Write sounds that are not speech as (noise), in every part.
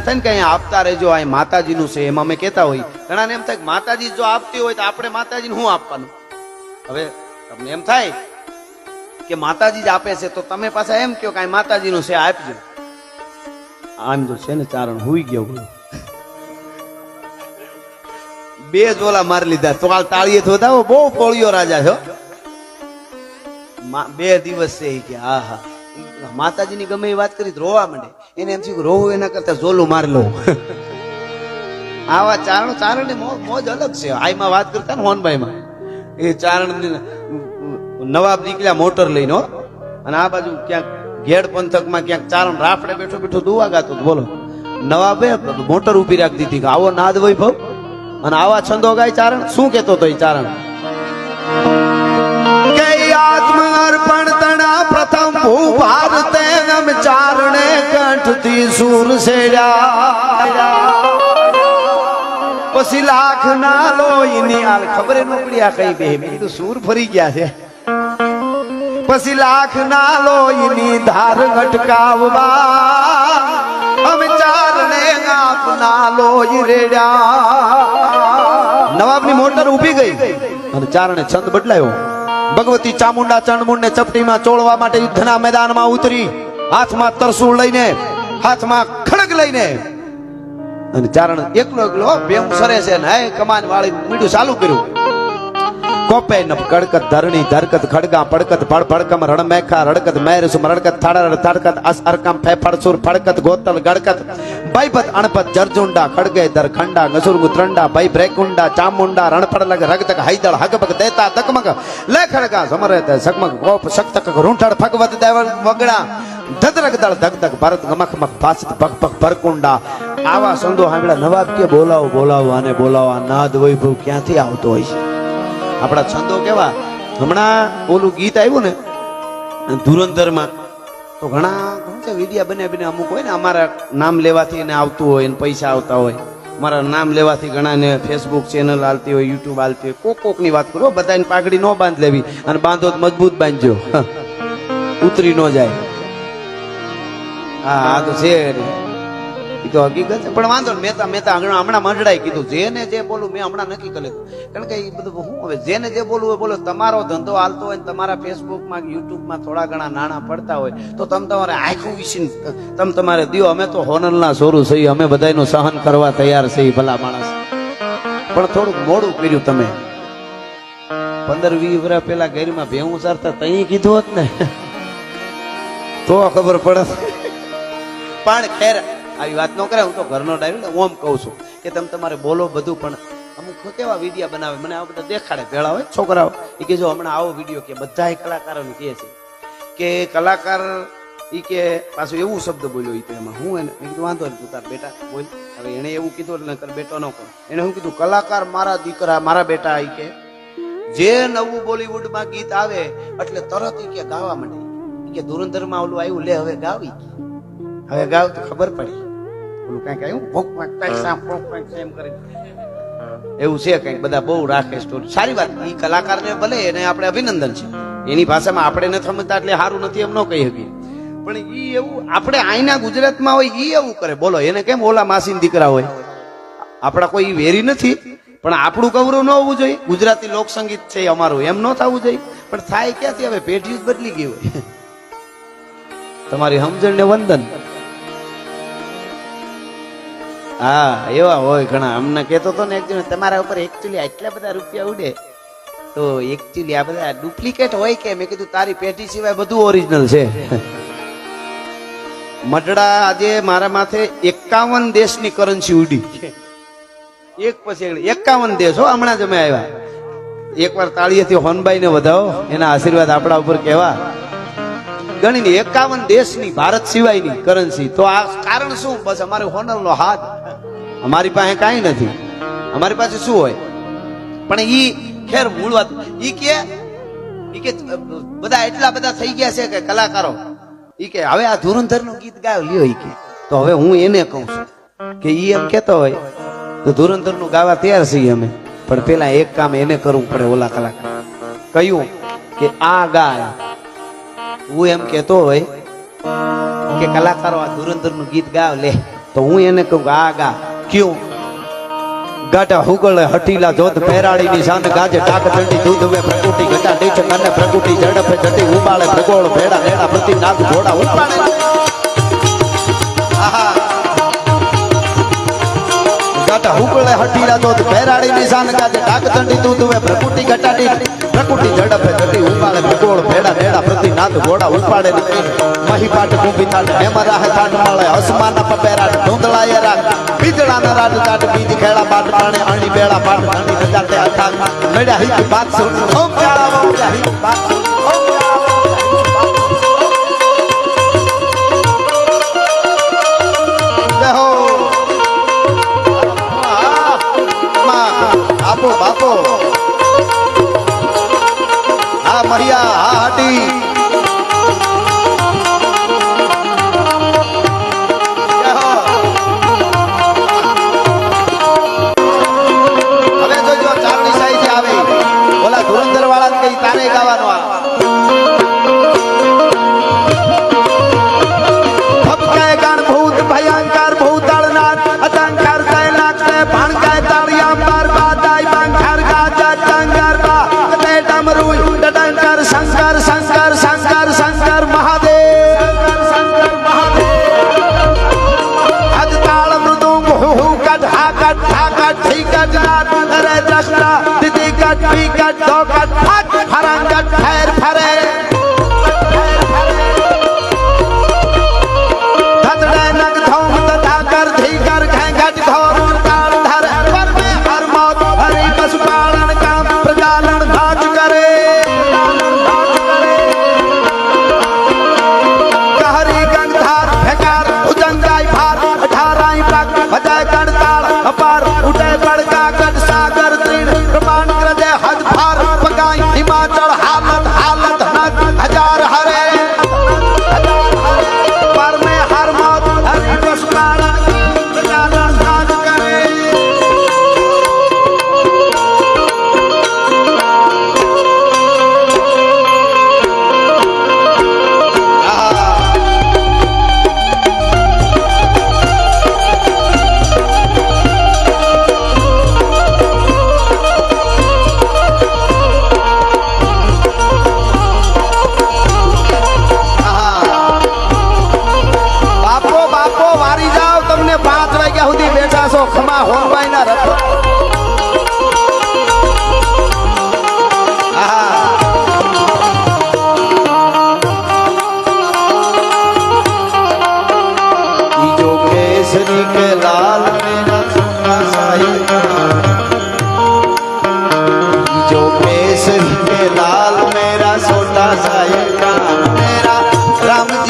એમ થાય ને કે આપતા રહેજો, આ માતાજીનું છે, એમાં અમે કહેતા હોય ઘણાને એમ થાય માતાજી જો આપતી હોય તો આપણે માતાજીને શું આપવાનું? હવે તમને એમ થાય કે માતાજી જ આપે છે, તો તમે પાછા એમ કહો કે માતાજીનું છે આપજો. આમ જો છે ને ચારણ હુઈ ગયો બે જોલા મારી લીધા. તો કાલ તાળીએ થોદાવો બહુ પોળિયો રાજા છો બે દિવસ છે કે હા માતાજીની ગમે એ વાત કરી રોવા માંડે. એને એમ થયું રોવું એના કરતા ઝોલું મારી લો આવા ચારણ ચારણ મોજ અલગ છે. આઈમાં વાત કરતા ને હોનભાઈમાં. એ ચારણ નવાબ નીકળ્યા મોટર લઈને અને આ બાજુ ક્યાંક ઘેડ પંથકમાં ક્યાંક ચારણ રાફડે બેઠો બેઠો દુવા ગાતો બોલો. નવાબે મોટર ઊભી રાખી દીધી કે આવો નાદ વૈભવ. અને આવા છંદો ગાય ચારણ? શું કેતો તો એ ચારણ? કે આત્મ ભૂ ભારતે નમ ચારણે કંઠથી સૂર સેડ્યા. પછી લાખ ના લોહીની હાલ ખબર નોકરી આ કઈ બે? મેં સૂર ફરી ગયા છે. પછી લાખ ના લોહીની ધાર ઘટકાવવા અમે ચારણે આપના લોહી રેડ્યા. નવાબની મોટર ઊભી ગઈ અને ચારણે છંદ બદલાયો. ભગવતી ચામુંડા ચણમુંડ ને ચપટીમાં ચોળવા માટે યુદ્ધના મેદાનમાં ઉતરી, હાથમાં તરસુળ લઈને, હાથમાં ખડગ લઈને, અને ચારણ એકલો એકલો ભેમ સરે છે ને, હે કમાન વાળી મીઠું ચાલુ કર્યું. કોપે નપ કડકત ધરણી, ધરકત ખડગા, પડકત ફળ ફડકમ રણ મેખા રડકત મેર સુમ રડકત થાડા થાડકત અસ, અરકમ ફેફડ સુર, ફડકત, ગોતલ, ગડકત બૈપત અણપત, જરજુંડા, ખડગે દર ખંડા ગસુર, ગુત્રંડા બೈ બ્રેકુંડા ચામુંડા, રણપડલગ, રગતક, હૈદળ હગબગ દેતા તકમક લે ખડગા સમરે તે ગોપ, શક્તક રૂંઠડ ભગવત દેવ, વગડા ધધરક દળ, ધગધગ, ભરત, ગમખ, મખ, ભાસત ભગ ભગ ભરકુંડા, આવા સંદો સાંભળ્યા નવાબ કે બોલાવો બોલાવો અને બોલાવો, આ નાદ વૈભવ ક્યાંથી આવતો હોય છે? આપણા છંદો કેવા? હમણાં ઓલું ગીત આવ્યું ને, ધુરંધરમાં, તો ઘણા ઘણા વિડિયા બને બને. અમુક હોય ને, અમારા નામ લેવાથી એને આવતું હોય ને, પૈસા આવતા હોય. મારા નામ લેવાથી ઘણાને ફેસબુક ચેનલ આવતી હોય યુટ્યુબ આવતી હોય. કોક કોકની વાત કરો બધાની પાઘડી ન બાંધ લેવી અને બાંધો તો મજબૂત બાંધજો. ઉતરી ન જાય. હા, આ તો છે તો હકીકત છે. પણ વાંધો મહેતા મહેતા હમણાં હમણાં કીધું. જેને જે બોલું મેં હમણાં નક્કી કરી કારણ કે એ બધું હું હવે જેને જે બોલવું હોય બોલો. તમારો ધંધો હાલતો હોય તમારા ફેસબુકમાં યુટ્યુબમાં થોડા ઘણા નાણાં પડતા હોય, તો તમે તમારે આખું વિશે તમે તમારે દિયો, અમે તો હોનલના સોરું છીએ અમે બધાનું સહન કરવા તૈયાર છીએ ભલા માણસ. પણ થોડુંક મોડું કર્યું તમે. પંદર વીસ વર્ષ પેલા ઘેરમાં ભેવું સારતા તઈ કીધું હોત ને. તો ખબર પડે પણ ખેર આવી વાત ન કરે હું તો ઘરનો ડાયરો ઓમ કહું છું કે તમે તમારે બોલો બધું, પણ અમુક કેવા વિડીયા બનાવે, મને આ બધા દેખાડે, ભેળા હોય છોકરાઓ. એ કે જો હમણાં આવો વીડિયો કે બધા કલાકારોને કહે છે કે કલાકાર ઈ કે પાછું એવું શબ્દ બોલ્યો એ તો એમાં. હું એને, મેં કીધું, વાંધો નહીં, તું તાર બેટા બોલ. હવે એણે એવું કીધું એટલે કર બેટો ન કહો. એણે શું કીધું, કલાકાર મારા દીકરા, મારા બેટા એ કે. જે નવું બોલીવુડમાં ગીત આવે, એટલે તરત ઈ કે ગાવા માંડે. કે, ધુરંધરમાં ઓલું આવ્યું, લે, હવે ગાવી. હવે ગાવ તો ખબર પડી. ઓલું કંઈક આવ્યું ભોક ભોક એમ કરીને. એવું છે કંઈક બધા બહુ રાખે સ્ટોરી સારી વાત ઈ કલાકારને ભલે એને આપણે અભિનંદન છે. એની ભાષામાં આપણે ન સમજતા એટલે સારું નથી એમ ન કહી શકીએ. પણ એ એવું આપણે આઈના ગુજરાતમાં હોય એ એવું કરે. બોલો એને કેમ ઓલા માસીન દીકરા હોય? આપણા કોઈ વેરી નથી પણ આપણું ગૌરવ ન હોવું જોઈએ. ગુજરાતી લોકસંગીત છે અમારું એમ ન થવું જોઈએ. પણ થાય ક્યાંથી? હવે પેઢી બદલી ગઈ હોય. (laughs) તમારી સમજણ ને વંદન. હા, એવા હોય ઘણા. અમને કહેતો તો ને એક જણ, તમારા ઉપર એકચ્યુઅલી આટલા બધા રૂપિયા ઉડે. તો એકચ્યુઅલી આ બધા ડુપ્લિકેટ હોય કે? મેં કીધું, તારી પેટી સિવાય બધું ઓરિજિનલ છે. મટડા આજે મારા માથે એકાવન દેશની કરન્સી ઉડી. એક પછી એકાવન દેશ. હો, હમણાં જ અમે આવ્યા. એકવાર તાળીએથી હોનબાઈને વધાવો. એના આશીર્વાદ આપણા ઉપર કેવા ગણીને એકાવન દેશની ભારત સિવાયની કરન્સી તો આ કારણ શું? બસ અમારે હોનરનો હાથ. અમારી પાસે કાંઈ નથી. અમારી પાસે શું હોય? પણ ઈ, ખેર મૂળ વાત, ઈ કે ઈ કે બધા એટલા બધા થઈ ગયા છે કે કલાકારો. ઈ કે, હવે આ ધુરંધરનું ગીત ગાયો. લ્યો ઈ કે. તો હવે હું એને કહું છું કે ઈ એમ કેતો હોય, તો ધુરંધરનું ગાવા તૈયાર છીએ અમે, પણ પેલા એક કામ એને કરવું પડે ઓલા કલાકાર. કયું કે આ ગાય હું એમ કેતો હોય કે કલાકારો આ ધુરંધરનું ગીત ગાવ લે, તો હું એને કહું આ ગા, ક્યું? ગાટા હુગળે હટીલા જોત પહેરાડીની શાન ગાજે ટાક ચંડી દૂધ વે પ્રકૃતિ, ઘટા નીચ કન્ને પ્રકૃતિ, ઝડપે ચટી ઉબાળે ભગોળ ભેડા નેડા પ્રતિ નાગ ઘોડા, ઉપાડે. ગાટા હટીરા હટીલા તો પહેરાડી નિશાન કાજે ડાક ચંડી તું તુવે પ્રકૃતિ ઘટાડી પ્રકૃતિ ઝડપે ચટી ઉપાડે, ભગોળ ભેડા ભેડા પ્રતિ નાદ ઘોડા ઉપાડે. મહી પાટ કુંભી તાટ હેમા રાહ તાટ મળે અસમાના પપેરાટ ધૂંધળાય રાગ બીજળાના રાજ તાટ, બીજ ખેડા પાટ પાણે, અણી બેડા પાટ ઘણી રજા તે અથાગ. મેડા હિક બાત સુન પ્યાળા ઓમ હિક બાત સુન દ્રષ્ટા દીદી કટ પી કટ દો કટ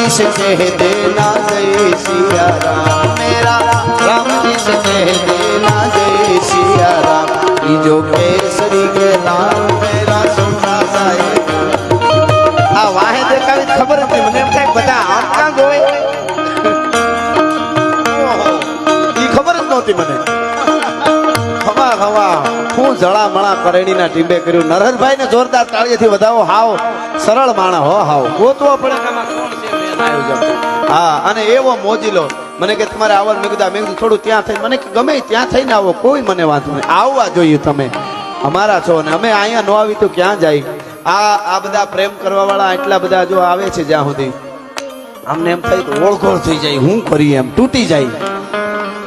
राम जी से कह देना जय सिया राम मेरा राम जी से कह देना जय सिया राम ये जो केसरी के लाल मेरा छोटा साहिबा આ વાહે દેખાડી તો ખબર હતી મને એમ થાય બધા આમ કાં જોવે ઓહો, ઈ ખબર જ નહોતી મને ખવા ખવા હું જળા મણા કરેણીના ટીંબે કર્યું નરહરભાઈ ને જોરદાર તાળીથી વધાવો હાવ સરળ માણા હો હાવ ગોતવો પડે મેન આયોજક. હા, અને એવો મોજીલો. મને કે તમારે આવવાનું મેં કીધું મેં કીધું થોડું ત્યાં થઈ મને ગમે ત્યાં થઈને આવો, કોઈ મને વાંધો નહીં. આવવા જોઈએ તમે. અમારા છો ને અમે અહીંયા ન આવી તો ક્યાં જાય? આ આ બધા પ્રેમ કરવા વાળા એટલા બધા જો આવે છે જ્યાં સુધી. અમને એમ થાય કે ઓળખોળ થઈ જાય, હું કરી એમ, તૂટી જાય.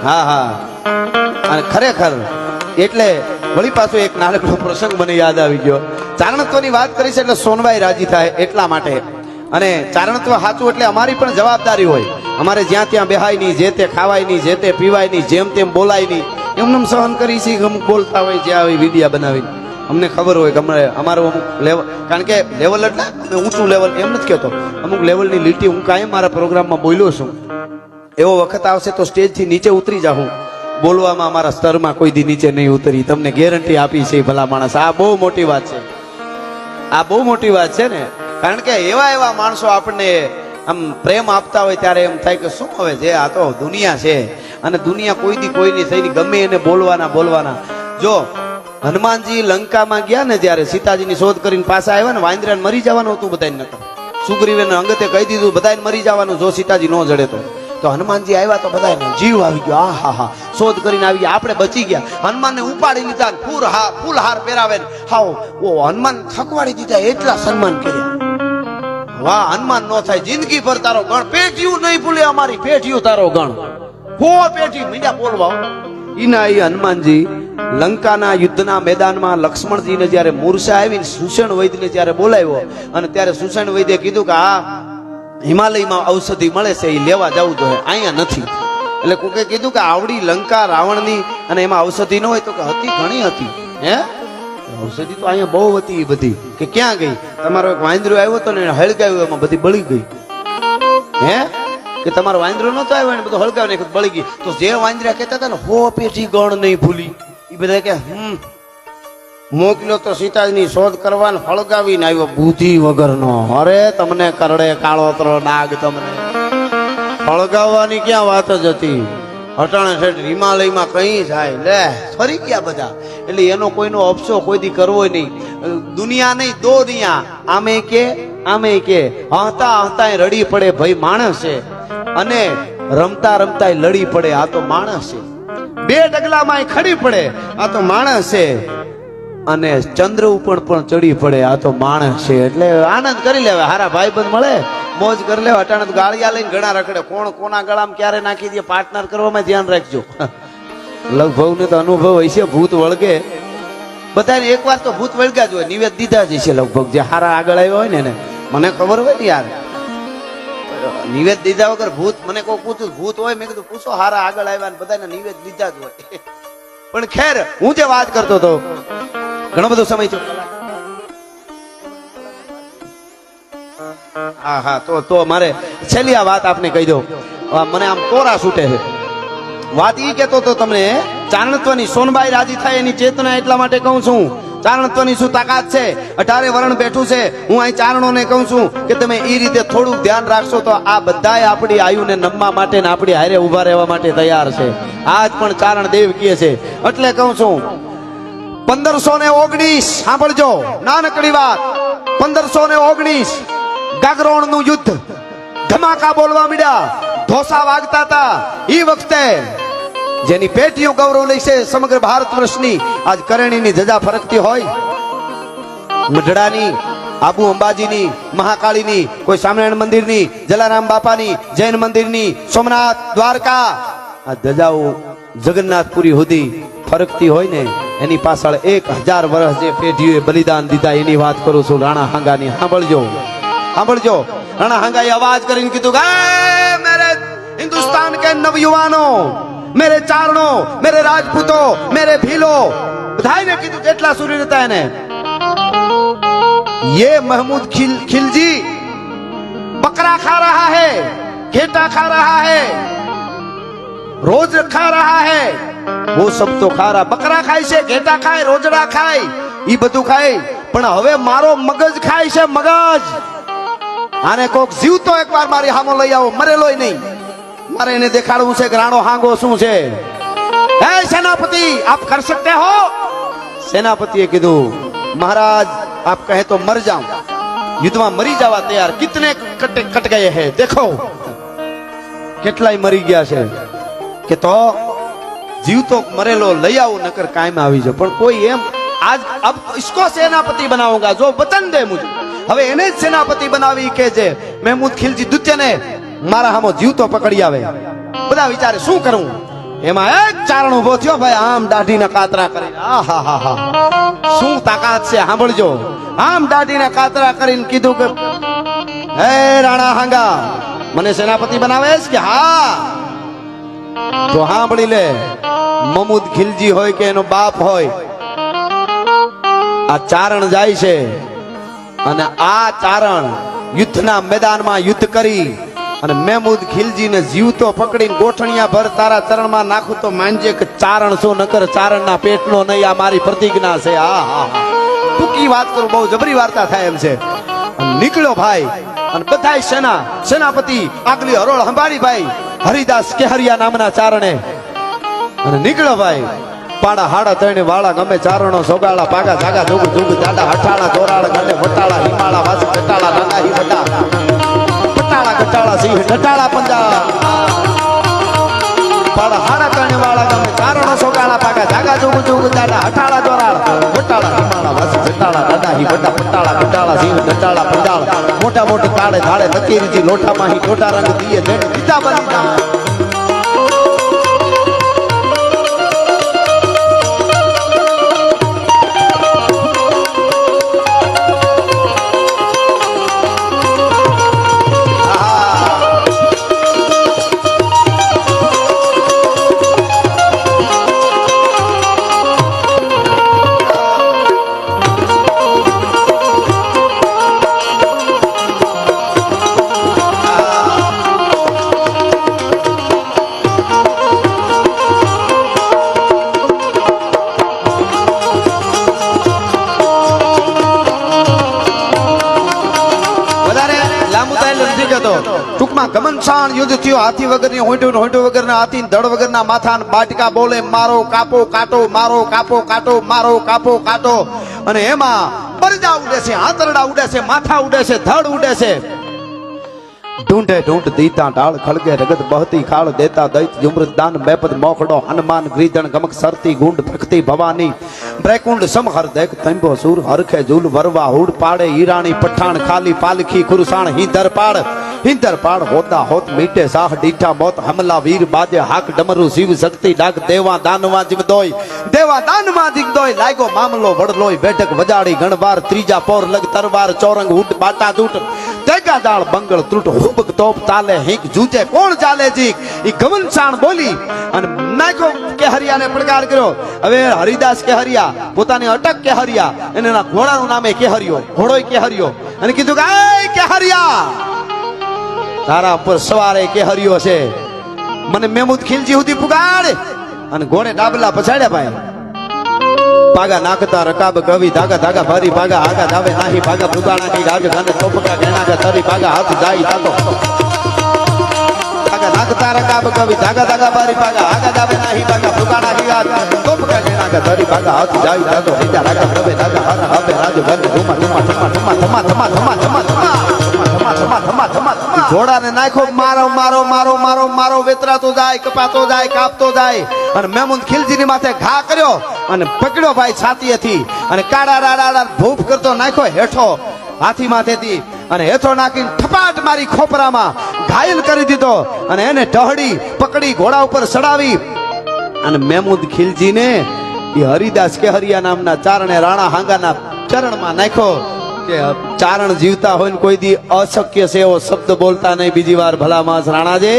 હા હા. અને ખરેખર, એટલે વળી પાછો એક નાનકડો પ્રસંગ મને યાદ આવી ગયો. ચારણત્વની વાત કરી છે એટલે સોનભાઈ રાજી થાય એટલા માટે. અને ચારણત્વ સાચું એટલે અમારી પણ જવાબદારી હોય. અમારે જ્યાં ત્યાં બેહાય નહીં, જે તે ખાવાય નહીં, જે તે પીવાય નહીં, જેમ તેમ બોલાય નહીં. એમને એમ સહન કરી કે અમુક બોલતા હોય જ્યાં આવી વિડીયા બનાવીને. અમને ખબર હોય કે અમારે અમારું અમુક લેવલ કારણ કે લેવલ એટલે અમે ઊંચું લેવલ એમ નથી કહેતો. અમુક લેવલની લીટી હું કાયમ મારા પ્રોગ્રામમાં બોલ્યો છું. એવો વખત આવશે તો સ્ટેજથી નીચે ઉતરી જાઉં બોલવામાં અમારા સ્તરમાં કોઈ દી નીચે નહીં ઉતરી. તમને ગેરંટી આપી છે ભલા માણસ. આ બહુ મોટી વાત છે. આ બહુ મોટી વાત છે ને. કારણ કે એવા એવા માણસો આપણને આમ પ્રેમ આપતા હોય ત્યારે એમ થાય કે શું હવે છે આ તો દુનિયા છે. અને દુનિયા કોઈ દી કોઈની થઈ ગમે એને બોલવાના બોલવાના. જો હનુમાનજી લંકામાં ગયા ને ત્યારે સીતાજીની શોધ કરીને પાછા આવ્યા ને વાંદરાને મરી જવાનું હતું બધાને નકર. સુગ્રીવે અંગતે કહી દીધું બધાને મરી જવાનું, જો સીતાજી ન જડે તો. તો હનુમાનજી આવ્યા તો બધા જીવ આવી ગયો. આ હા હા શોધ કરીને આવી ગયા. આપણે બચી ગયા. હનુમાનને ઉપાડી લીધા ફૂલ હા ફૂલ હાર પહેરાવે હાવ ઓ હનુમાન થકવાડી દીધા એટલા સન્માન કર્યા. વાહ, હનુમાન નો થાય, જિંદગી ભર તારો ગણ. પેટીયું નહીં ભૂલે અમારી પેટીયું તારો ગણ. હો પેઢી, મીડા બોલવા. ઈના ઈ હનુમાનજી, લંકાના યુદ્ધના મેદાનમાં લક્ષ્મણજીને જ્યારે મૂર્છા આવીને સુષણ વૈદ્યને જ્યારે બોલાવ્યો અને ત્યારે સુષણ વૈદ્યે કીધું કે આ હિમાલયમાં ઔષધિ મળે છે એ લેવા જવું જોઈએ અહીંયા નથી. એટલે કોકે કીધું કે આવડી લંકા રાવણની અને એમાં ઔષધિ ન હોય તો કે હતી ઘણી હતી. હે? ઔષધિ તો અહીંયા બહુ હતી એ બધી, કે ક્યાં ગઈ? તમારો એક વાંદરો આવ્યો હતો ને હળગાવ્યું, એમાં બધી બળી ગઈ. હે? કે તમારો વાંદરો નતો આવ્યો ને, બધું હળગાવી નાખ્યું બળી ગઈ તો જે વાંદરા કહેતા હતા ને, હો પેઠી ગણ નહીં ભૂલી. એ બધા કે, હમ મોકલ્યો તો સીતાજીની શોધ કરવાને હળગાવીને આવ્યો બુદ્ધિ વગરનો. અરે, તમને કરડે કાળો કાળોતરો નાગ તમને. હળગાવવાની ક્યાં વાત જ હતી? અટાણે શેઠ હિમાલયમાં કઈ જાય. લે, ફરી ગયા બધા. એટલે એનો કોઈનો અફસો કોઈ દી કરવો નહીં. દુનિયા નહીં, દો દુનિયા. આમે કે આમે કે. હસતા હસતા રડી પડે ભાઈ માણસ છે. અને રમતા રમતા લડી પડે. આ તો માણસ છે. બે ડગલામાં ખડી પડે. આ તો માણસ છે. અને ચંદ્ર ઉપર પણ ચડી પડે, આ તો માણસ છે. એટલે આનંદ કરી લેવા, હારા ભાઈબંધ મળે, મોજ કરી લેવા અટાણે ગાળિયા લઈને ઘણા રખડે. કોણ કોના ગળામાં ક્યારે નાખી દે પાર્ટનર કરવામાં ધ્યાન રાખજો. (laughs) લગભગ ને તો અનુભવ હશે, ભૂત વળગે. બધાને એકવાર તો ભૂત વળગ્યા જ હોય, નિવેદ દીધા જ છે લગભગ. જે હારા આગળ આવ્યો હોય ને એને, મને ખબર હોય ને યાર. નિવેદ દીધા વગર ભૂત, મને કોઈ પૂછ્યું ભૂત હોય? મેં કીધું, પૂછો, હારા આગળ આવ્યા ને બધાને નિવેદ દીધા જ હોય. (laughs) પણ ખેર, હું જે વાત કરતો હતો ઘણો બધો સમય થયો. હા હા, તો તો મારે છેલ્લી આ વાત આપને કહી દઉં. મને આમ કોરા છૂટે છે. વાત ઈ કેતો તો તમને ચારણત્વની સોનબાઈ રાજી થાય એની ચેતના એટલા માટે કહું છું. ચારણત્વની શું તાકાત છે? અઢારે વરણ બેઠું છે. હું અહીં ચારણોને કહું છું કે તમે એ રીતે થોડુંક ધ્યાન રાખશો તો આ બધાય આપણી આયુને નમવા માટે ને આપણી હારે ઊભા રહેવા માટે તૈયાર છે. આજ પણ ચારણ દેવ કહે છે. એટલે કહું છું પંદરસો ને ઓગણીસ, સાંભળજો, નાનકડી વાત. પંદરસો ને ઓગણીસ ગાગરોણનું યુદ્ધ. ધમાકા બોલવા મીડ્યા. ઢોસા વાગતા હતા. એ વખતે જેની પેટીઓ ગૌરવ લેશે સમગ્ર ભારત વર્ષની, આજ કરણીની ધજા ફરકતી હોય. મઢડાની, આબુ અંબાજીની, મહાકાળીની, કોઈ સ્વામિનારાયણ મંદિરની, જલારામ બાપાની, જૈન મંદિરની, સોમનાથ દ્વારકા, આ ધજાઓ જગન્નાથપુરી સુધી ફરકતી હોય ને. એની પાછળ એક હજાર વર્ષ જે પેઢીઓએ બલિદાન દીધા એની વાત કરું છું રાણા હાંગાની સાંભળજો સાંભળજો રાણા હાંગાએ અવાજ કરીને કીધું કે "એ મેરે હિન્દુસ્તાન કે નવયુવાનો મેરે ચારણો મેરે રાજપૂતો મેરે ભીલો બધાને કીધું કેટલા સૂર્ય હતા એને ये महमूद खिल खिलजी बकरा खा रहा है घेटा खा रहा है रोज खा रहा है બહુ સબ તો ખારા બકરા ખાય છે, ઘેટા ખાય, રોજડા ખાય એ બધું ખાય. પણ હવે મારો મગજ ખાય છે મગજ. આને કોક જીવતો એકવાર મારી હામો લઈ આવો મરેલોય નહીં. મારે એને દેખાડવું છે કે રાણો હાંગો શું છે? હે સેનાપતિ, આપ કર સકતે હો. સેનાપતિએ કીધું, મહારાજ, આપ કહે તો મર જાઉં. યુદ્ધમાં મરી જવા તૈયાર. કિતને કટ કટ ગયે હે? દેખો. કેટલાય મરી ગયા છે. કે તો જીવતો મરેલો લઈ આવો, નકર કાયમ આવી જાય પણ કોઈ એમ, આજ અબ ઇસકો સેનાપતિ બનાવુંગા, જો વતન દે મુજે. હવે એને જ સેનાપતિ બનાવી કે જે, મહેમૂદ ખિલજી દુત્યને મારા હામો જીવતો પકડી આવે. બધા વિચારે, શું કરું? એમાં એક ચારણ ઊભો થયો, ભાઈ, આમ દાઢી ના કાતરા કરે. આ હા હા હા શું તાકાત છે, સાંભળજો. આમ દાઢીના કાતરા કરીને કીધું કે, હે રાણા હાંગા, મને સેનાપતિ બનાવે છે કે હા? તો સાંભળી લે. મમૂદ ખિલજી હોય કે એનો બાપ હોય, આ ચારણ જાય છે અને આ ચારણ યુદ્ધના મેદાનમાં યુદ્ધ કરી અને મહેમૂદ ખિલજીને જીવતો પકડીને ગોઠણિયા ભર તારા ચરણમાં નાખું તો માનજે કે ચારણ શું નકર ચારણના પેટનો નહીં, આ મારી પ્રતિજ્ઞા છે. આ હા ટૂંકી વાત કરું, બહુ જબરી વાર્તા થાય એમ છે. નીકળ્યો ભાઈ, અને બધાય સેના, સેનાપતિ આગલી હરોળ હંભાળી ભાઈ, હરિદાસ કેહરિયા નામના ચારણે અને નીકળો ભાઈ. પાડા હાડા ત્રણે વાળા ગમે ચારણો સોગાળા પાગા જાગા જોગ જોગ દાડા, હઠાળા ચોરાળા ગાંડે વટાળા, હિમાળા, વાસ કટાળા નાના હી વટા પટાળા કટાળા સિંહ ટટાળા પંજા પાડા હાડા ત્રણે વાળા ગમે ચારણો સોગાળા પાગા જાગા જોગ જોગ દાડા, હઠાળા ચોરાળા વટાળા, હિમાળા, વાસ કટાળા નાના હી વટા પટાળા કટાળા સિંહ ટટાળા પંજાળ. મોટા મોટી તાળે ધાળે નતીરીથી લોટામાં હી ટોટા રંગ દીએ જેને દીતા બની જાય ટૂંકમાં ઘમનસાણ યુદ્ધ થયું. હાથી વગરની હોંટું હોંટું વગરના હાથી ધડ વગરના માથા બાટકા બોલે, મારો કાપો કાટો, મારો કાપો કાટો, મારો કાપો કાટો. અને એમાં પરજા ઉડે છે આંતરડા ઉડે છે, માથા ઉડે છે, ધડ ઉડે છે. ઢૂંઢે ઢૂંઢ દીતા ઢાળ ખળગે રગત બહતી ખાળ દેતા દૈત જુમૃત દાન બેપદ મોખડો હનુમાન ગ્રીધણ ગમક સરતી ગુંડ ભક્તિ ભવાની. બ્રેકુંડ સમહર દેખ તંબો સુર હરખે ઝૂલ વરવા હુડ પાડે ઈરાણી પઠાણ ખાલી પાલખી કુરસાણ હિંદર પાડ. હિંદર પાડ હોતા હોત મીટે સાહ ડીઠા મોત હમલા વીર બાજે હાક ડમરુ શિવ શક્તિ ડાક દેવા દાનવા જીવ દોય. દેવા દાનવા જીવ દોય લાગ્યો મામલો વડલોય બેઠક વજાડી ગણવાર ત્રીજા પોર લગ તરવાર ચોરંગ હુટ બાટા જૂટ. તેગા દાળ બંગળ ત્રુટ હુબક તોપ તાલે હિંક જૂજે, કોણ ચાલે જીક ઈ ગમનસાણ બોલી અને નાખ્યો કે હરિયાને પડકાર કર્યો. હવે હરિદાસ કે હરિયા પોતાની અટક કે હરિયા અને એના ઘોડાનું નામે કે હરિયો ઘોડો કે હરિયો અને કીધું કે, "આય કે હરિયા તારા પર સવારે કે હરિયો છે. મને મેમુદ ખીલજી સુધી પુગાડ. અને ઘોડે ડાબલા પછાડ્યા ભાઈ. પાગા નાખતા રકાબ કવિ ધાગા ધાગા ભરી ભાગા, આગા ધાવે નાહી ભાગા, ભૂગાણા ની ગાજ ગાને ટોપકા ગેણા કે ભાગા, હાથ જાય તાકો પાગા નાખતા રકાબ કવિ ધાગા ધાગા ભરી ભાગા, આગા ધાવે નાહી ભાગા, ભૂગાણા ની ગાજ ટોપકા ગેણા કે ભાગા, હાથ જાય તાકો હિજા રાગા રવે, ધાગા હારા હવે રાજ ભર ધુમા ધુમા ધુમા ધુમા ધમા ધમા ધમા ધમા ધમા ઘોડાને નાખો. મારો મારો મારો મારો મારો વેતરાતો જાય, કપાતો જાય, કાપતો જાય. અને મેમુન ખિલજીની માથે ઘા કર્યો અને પકડ્યો ભાઈ છાતીએથી. અને કાળા રાડા ભૂપ કરતો નાખ્યો હેઠો, હાથી માથેથી. અને હેઠો નાખીને ઠપાટ મારી ખોપરામાં ઘાયલ કરી દીધો. અને એને ટહડી પકડી, ઘોડા ઉપર ચડાવી. અને મેમુદ ખિલજીને એ હરિદાસ કેહરિયા નામના ચારણે રાણા હાંગાના ચરણમાં નાખ્યો. ચારણ જીવતા હોય ને કોઈ દી અશક્ય છે એવો શબ્દ બોલતા નહીં. બીજી વાર ભલા માસ રાણાજી,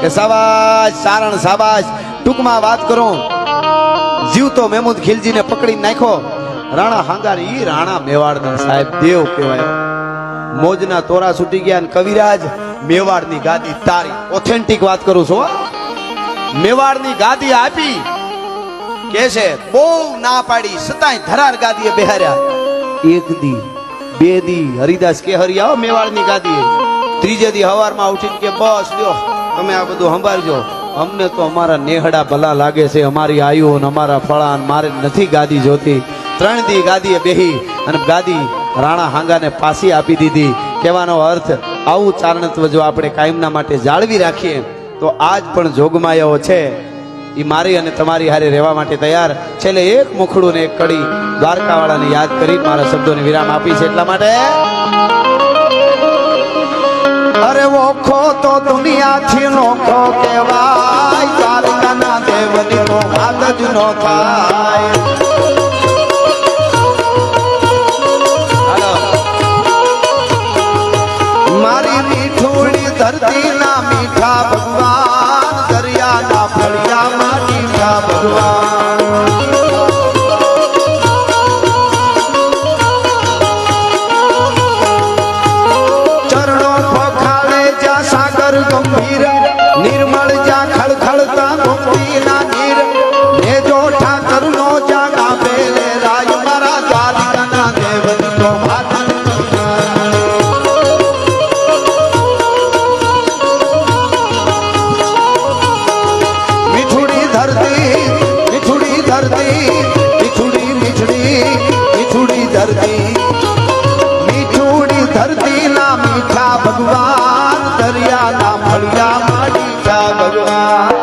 કે સાબાશ, ચારણ, સાબાશ, ટૂંકમાં વાત કરું. જીવતો મહેમૂદ ખિલજીને પકડી નાખ્યો. રાણા હાંગાર, ઈ રાણા મેવાડના સાહેબ, દેવ કહેવાય. મોજના તોરા છૂટી ગયા ને કવિરાજ, મેવાડની ગાદી તારી. ઓથેન્ટિક વાત કરું છું. મેવાડની ગાદી આપી. કે છે, બહુ ના પાડી છતાંય ધરાર ગાદીએ બેહાર્યા. એક દી બે દી હરિદાસ કે હરિયા મેવાડની ગાદી. ત્રીજે દી હવારમાં ઉઠીને કે બસ લ્યો, તમે આ બધું સંભાળજો. અમને તો અમારા નેહડા ભલા લાગે છે, અમારી આયુ અને અમારા ફળા મારે નથી ગાદી જોતી. ત્રણ દી ગાદીએ બેહી અને ગાદી રાણા હાંગાને પાછી આપી દીધી. કહેવાનો અર્થ, આવું ચારણત્વ જો આપણે કાયમના માટે જાળવી રાખીએ, તો આજ પણ જોગમાયાઓ છે. એ મારી અને તમારી હારે રહેવા માટે તૈયાર. છેલ્લે એક મુખડું ને એક કડી દ્વારકાવાળાને યાદ કરી મારા શબ્દોને વિરામ આપી છે એટલા માટે. અરે ઓખો તો દુનિયાથી નોખો કહેવાય દ્વારકાના દેવની તો વાત જ નો થાય. હાલો. ભગવાન.